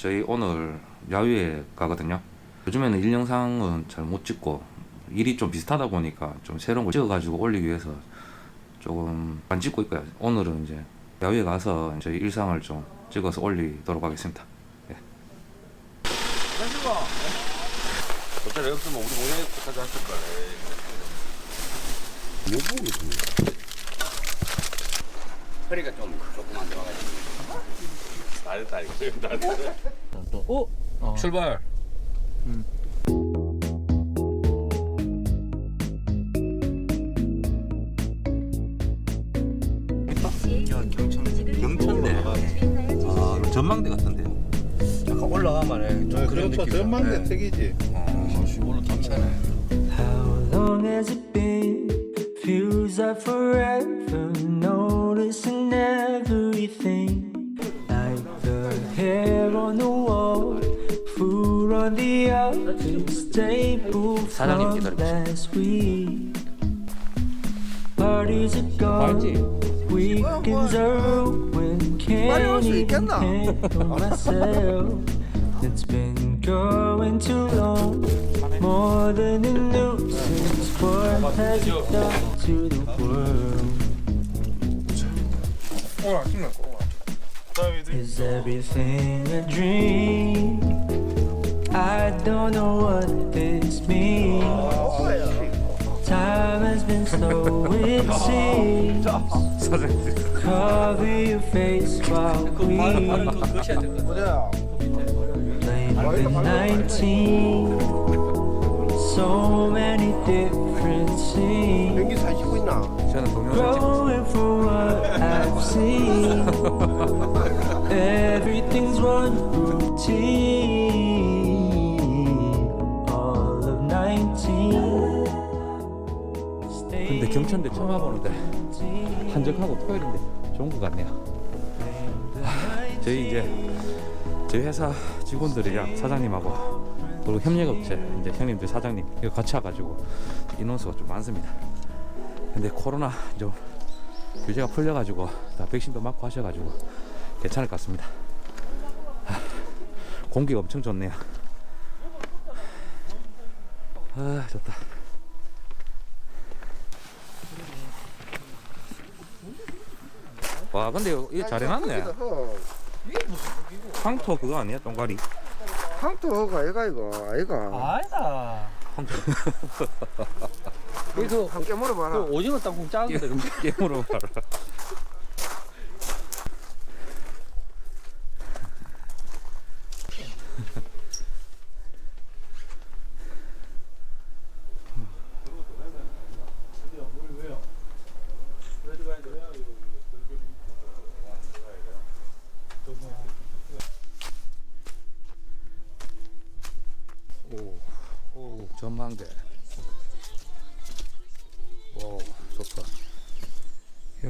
저희 오늘 야유회 가거든요. 요즘에는 일 영상은 잘 못 찍고 일이 좀 비슷하다 보니까 좀 새로운 걸 찍어가지고 올리기 위해서 조금 안 찍고 있고요. 오늘은 이제 야유회 가서 저희 일상을 좀 찍어서 올리도록 하겠습니다. 어차피 없으면 우리 동네까지 했을 거야. 허리가 좀 조금 안 좋아가지고. 다르다 이거. 다르다. 어? 출발. 경천대. 아, 전망대 같은데요. 약간 올라가면 좀 그런 그렇죠. 느낌. 전망대 택이지. 어, 시골로 괜찮아요. How long has it been? Feels like forever. in everything. Like the hair on the wall, food on the office table from last week. Parties are gone, weekends are when Can't even handle myself. It's been going too long, more than a nuisance. What has it done to the world? Is everything a dream? I don't know what this means. Time has been slow, it seems. Cover your face while we Late the 19. So many different scenes. 저는 동영상 찍고 Growing from what I've seen. Everything's one routine. All of 19. 근데 경천대 처음 와보는데 한적하고 토요일인데 좋은 것 같네요. 하, 저희 이제 저희 회사 직원들이랑 사장님하고 그리고 협력업체 이제 형님들 사장님 이거 같이 와가지고 인원수가 좀 많습니다. 근데 코로나 좀 규제가 풀려가지고 다 백신도 맞고 하셔가지고 괜찮을 것 같습니다. 하, 공기가 엄청 좋네요. 아 좋다. 와 근데 이거, 잘 해놨네. 황토 그거 아니야 똥가리? 황토가 아이가 이거 아이가. 아니다. 그래서 함께 물어 봐라. 그 오징어 땅콩 작은데 깨물어 봐라. 오, 오, 전망대. 야.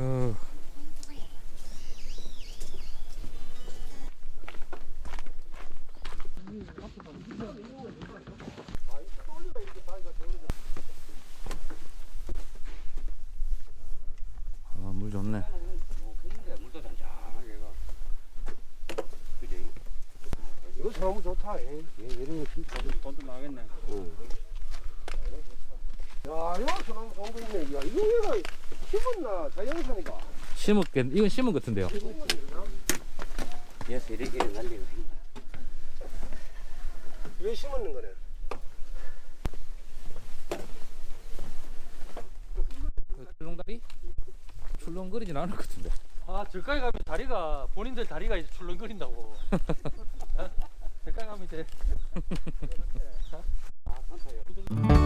아, 물 좋네. 좋다. 예. 이런 거 진짜. 돈도 나겠네. 야, 이거 저런 좋은 거 있네. 야, 이거 얘가 심었나 자연산이가. 심었겠, 이건 심은 것 같은데요. 얘서 이렇게 날리고 있네. 왜 심었는 거네? 출렁다리? 출렁거리진 않을 것 같은데. 아 저까지 가면 다리가 본인들 다리가 이제 출렁거린다고. 어? 저까지 가면 이제